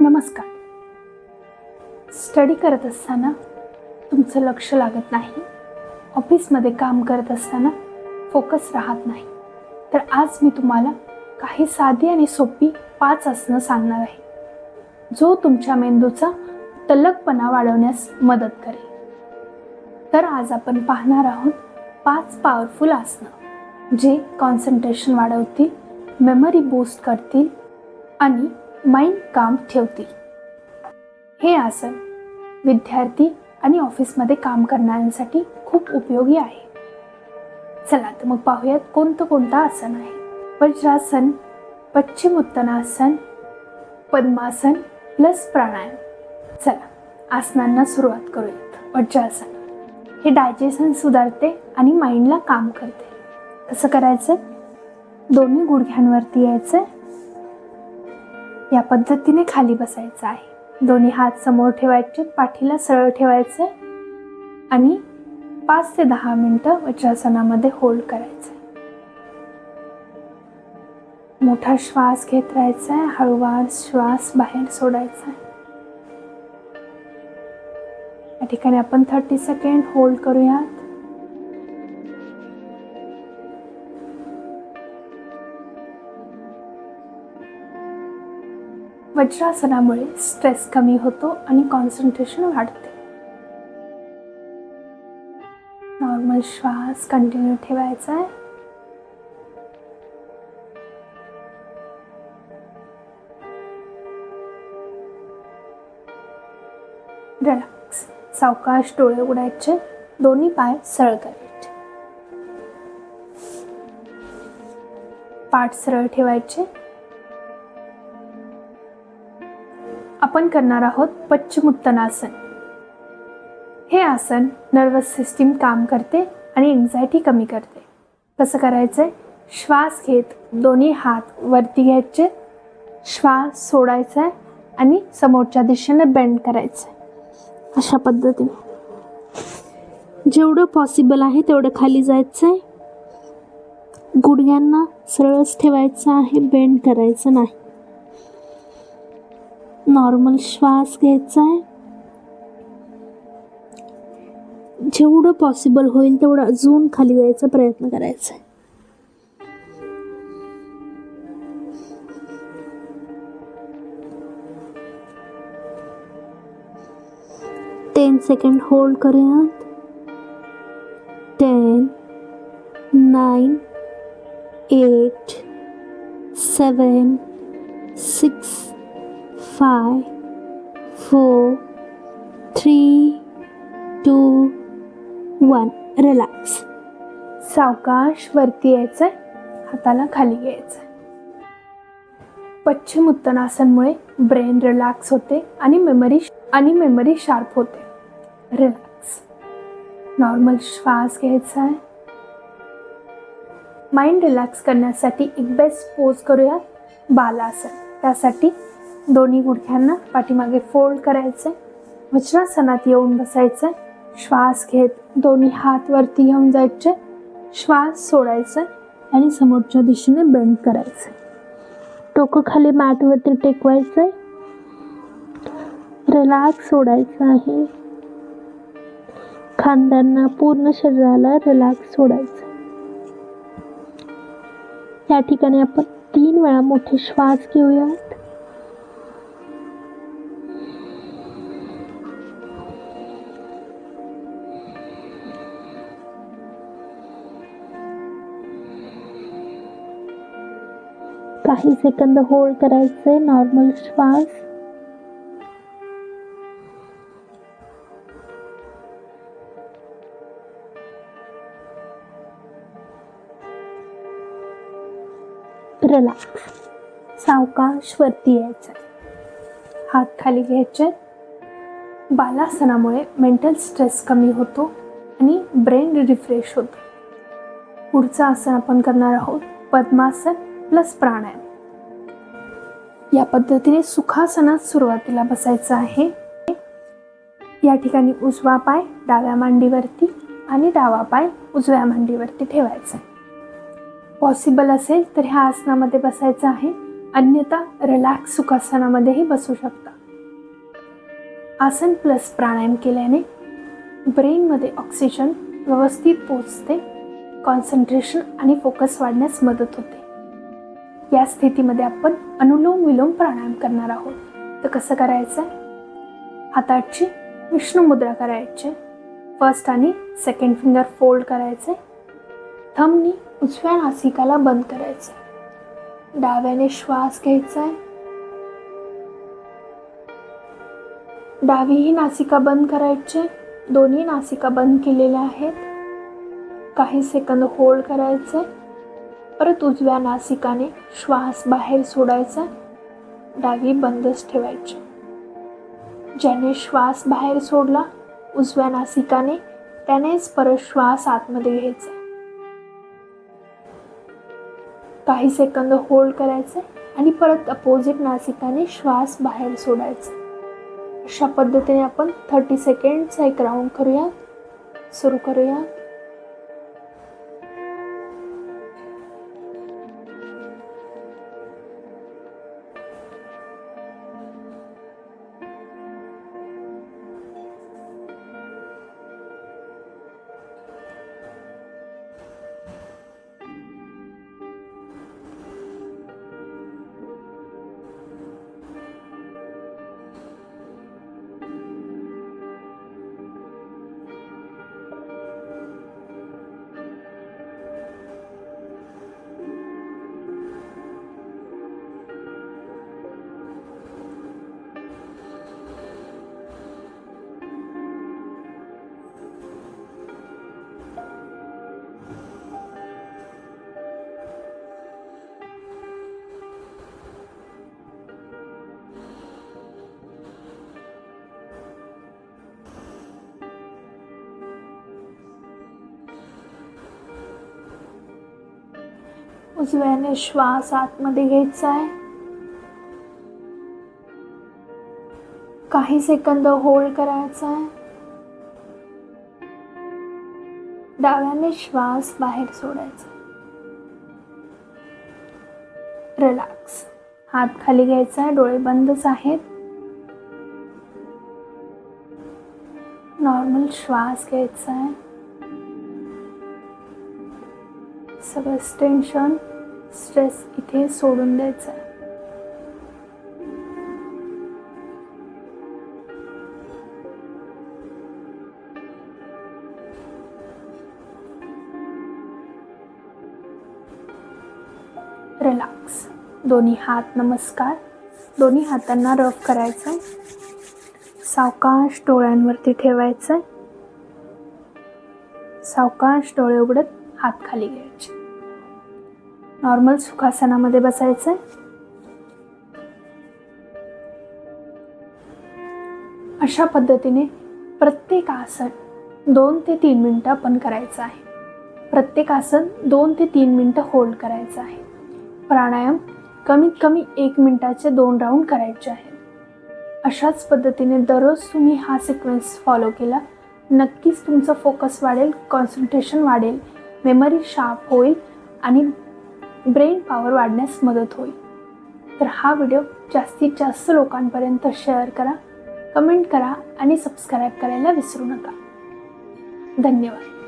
नमस्कार. स्टडी करत असताना तुमचं लक्ष लागत नाही. ऑफिसमध्ये काम करत असताना फोकस राहत नाही. तर आज मी तुम्हाला काही साधी आणि सोपी पाच आसनं सांगणार आहे. जो तुमच्या मेंदूचा तल्लकपणा वाढवण्यास मदत करेल. तर आज आपण पाहणार आहोत पाच पॉवरफुल आसनं जे कॉन्सन्ट्रेशन वाढवतील मेमरी बूस्ट करतील आणि माइंड काम ठेवतील. हे आसन विद्यार्थी आणि ऑफिसमध्ये काम करणाऱ्यांसाठी खूप उपयोगी आहे. चला तर मग पाहूयात कोणतं कोणतं आसन आहे. वज्रासन पश्चिम उत्तनासन पद्मासन प्लस प्राणायाम. चला आसनांना सुरुवात करूयात. वज्रासन हे डायजेशन सुधारते आणि माइंडला काम करते. कसं करायचं? दोन्ही गुडघ्यांवरती यायचं या पद्धतीने खाली बसायचं आहे. दोन्ही हात समोर ठेवायचे पाठीला सरळ ठेवायचे आणि पाच ते दहा मिनटं वज्रासनामध्ये होल्ड करायचं. मोठा श्वास घेत राहायचा आहे हळूवार श्वास बाहेर सोडायचा आहे. या ठिकाणी आपण थर्टी सेकंड होल्ड करूयात. वज्रासनामुळे स्ट्रेस कमी होतो आणि कॉन्सन्ट्रेशन वाढते. नॉर्मल श्वास कंटिन्यू ठेवायचा आहे. रिलॅक्स सावकाश डोळे उघडायचे. दोन्ही पाय सरळ करायचे पाठ सरळ ठेवायचे. आपण करणार आहोत पश्चिमोत्तनासन हे आसन नर्वस सिस्टीम काम करते आणि एन्झायटी कमी करते. कसं करायचं आहे श्वास घेत दोन्ही हात वरती घ्यायचे श्वास सोडायचा आहे आणि समोरच्या दिशेने बेंड करायचं. आहे अशा पद्धतीने. जेवढं पॉसिबल आहे तेवढं खाली जायचं आहे गुडघ्यांना सरळच ठेवायचं आहे बेंड करायचं नाही. नॉर्मल श्वास घ्यायचा आहे. जेवढं पॉसिबल होईल तेवढं अजून खाली जायचा प्रयत्न करायचा टेन सेकंड होल्ड करूयात. Ten nine eight seven six five four three two one relax सावकाश वरती यायचं हाताला खाली घ्यायचं पश्चिम उत्तनासनमुळे ब्रेन रिलॅक्स होते आणि मेमरी आणि मेमरी शार्प होते. रिलॅक्स. नॉर्मल श्वास घ्यायचा आहे माइंड रिलॅक्स करण्यासाठी एक बेस्ट पोज करूयात बालासन. त्यासाठी दोन्ही गुडघ्यांना पाठीमागे फोल्ड करायचे. वज्रासनात येऊन बसायचं. श्वास घेत दोन्ही हात वरती घेऊन जायचे. श्वास सोडायचा आणि समोरच्या दिशेने बेंड करायचं. टोकं खाली मॅटवरती टेकवायचं. रिलॅक्स सोडायचं आहे. खांद्यांना पूर्ण शरीराला रिलॅक्स सोडायचं. या ठिकाणी आपण तीन वेळा मोठे श्वास घेऊया. काही सेकंद होल्ड करायचे नॉर्मल श्वास. रिलॅक्स सावकाश वरती यायचं हात खाली घ्यायचे. बालासनामुळे मेंटल स्ट्रेस कमी होतो आणि ब्रेन रिफ्रेश होतो. पुढचं आसन आपण करणार आहोत पद्मासन. प्लस प्राणायाम या पद्धतीने सुखासनात सुरुवातीला बसायचं आहे. या ठिकाणी उजवा पाय डाव्या मांडीवरती आणि डावा पाय उजव्या मांडीवरती ठेवायचा. आहे पॉसिबल असेल तर ह्या आसनामध्ये बसायचं आहे. अन्यथा रिलॅक्स सुखासनामध्येही बसू शकता. आसन प्लस प्राणायाम केल्याने ब्रेनमध्ये ऑक्सिजन व्यवस्थित पोचते कॉन्सन्ट्रेशन आणि फोकस वाढण्यास मदत होते. या स्थितीमध्ये आपण अनुलोम विलोम प्राणायाम करणार आहोत. तर कसं करायचं? आहे हाताची विष्णू मुद्रा करायची. फर्स्ट आणि सेकंड फिंगर फोल्ड करायचे. थमनी उजव्या नासिकाला बंद करायचं. डाव्याने श्वास घ्यायचा. आहे डावीही नासिका बंद करायचे. दोन्ही नासिका बंद केलेल्या आहेत. काही सेकंद होल्ड करायचे. परत उजव्या नासिकाने श्वास बाहेर सोडायचा डावी बंदच ठेवायची. ज्याने श्वास बाहेर सोडला उजव्या नासिकाने त्यानेच परत श्वास आतमध्ये घ्यायचा. काही सेकंद होल्ड करायचे आणि परत अपोजिट नासिकाने श्वास बाहेर सोडायचा. अशा पद्धतीने आपण थर्टी सेकंडचा एक राऊंड करूया सुरू करूया उजव्याने श्वास आतमध्ये घ्यायचा आहे. काही सेकंद होल्ड करायचा आहे. डाव्याने श्वास बाहेर सोडायचा रिलॅक्स हात खाली घ्यायचा आहे डोळे बंदच आहेत. नॉर्मल श्वास घ्यायचा आहे. सगळं टेन्शन स्ट्रेस इथे सोडून द्यायचा आहे. रिलॅक्स दोन्ही हात नमस्कार. दोन्ही हातांना रफ करायचं सावकाश डोळ्यांवरती ठेवायचं सावकाश डोळे उघडत हात खाली घ्यायचे. नॉर्मल सुखासनामध्ये बसायचं. अशा पद्धतीने प्रत्येक आसन दोन ते तीन मिनटं आपण करायचं आहे. प्रत्येक आसन दोन ते तीन मिनटं होल्ड करायचं आहे. प्राणायाम कमीत कमी एक मिनटाचे दोन राऊंड करायचे आहेत. अशाच पद्धतीने दररोज तुम्ही हा सिक्वेन्स फॉलो केला नक्कीच तुमचं फोकस वाढेल कॉन्सन्ट्रेशन वाढेल मेमरी शार्प होईल आणि ब्रेन पॉवर वाढण्यास मदत होईल. तर हा व्हिडिओ जास्तीत जास्त लोकांपर्यंत शेअर करा कमेंट करा आणि सबस्क्राईब करायला विसरू नका. धन्यवाद.